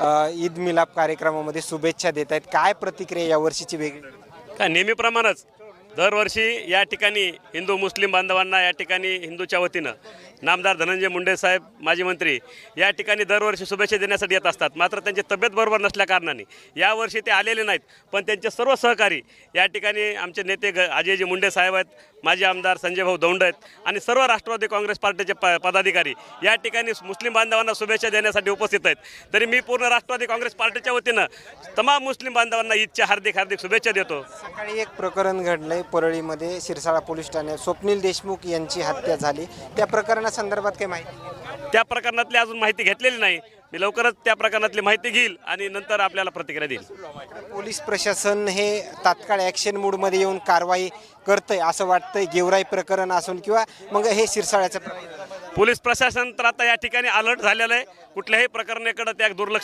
ईद मिलाप कार्यक्रमामध्ये शुभेच्छा देत आहेत काय प्रतिक्रिया यावर्षीची वेगळी? काय नेहमीप्रमाणेच. दरवर्षी या ठिकाणी हिंदू मुस्लिम बांधवांना या ठिकाणी हिंदूच्या वतीनं नामदार धनंजय मुंडे साहेब माजी मंत्री या ठिकाणी दरवर्षी शुभेच्छा देण्यासाठी येत असतात. मात्र त्यांची तब्येत बरोबर नसल्याकारणाने यावर्षी ते आलेले नाहीत पण त्यांचे सर्व सहकारी या ठिकाणी आमचे नेते ग अजयजी मुंडे साहेब आहेत माजी आमदार संजय भाऊ दौंड आहेत आणि सर्व राष्ट्रवादी काँग्रेस पार्टीचे प पदाधिकारी या ठिकाणी मुस्लिम बांधवांना शुभेच्छा देण्यासाठी उपस्थित आहेत. तरी मी पूर्ण राष्ट्रवादी काँग्रेस पार्टीच्या वतीनं तमाम मुस्लिम बांधवांना ईदच्या हार्दिक हार्दिक शुभेच्छा देतो. सकाळी एक प्रकरण घडलं घडलंय परळीमध्ये शिरसाळा पोलीस ठाण्यात स्वप्नील देशमुख यांची हत्या झाली. त्या प्रकरणासंदर्भात काही माहिती त्या प्रकरणातली अजून माहिती घेतलेली नाही. मी लवकरच त्या प्रकरणातली माहिती घेईल आणि नंतर आपल्याला प्रतिक्रिया देईल. पोलीस प्रशासन हे तात्काळ ॲक्शन मूडमध्ये येऊन कारवाई करतंय असं वाटतंय. गेवराई प्रकरण असून किंवा मग हे शिरसाळ्याचं पोलीस प्रशासन तर आता या ठिकाणी अलर्ट झालेलं आहे. कुठल्याही प्रकरणाकडे त्या दुर्लक्ष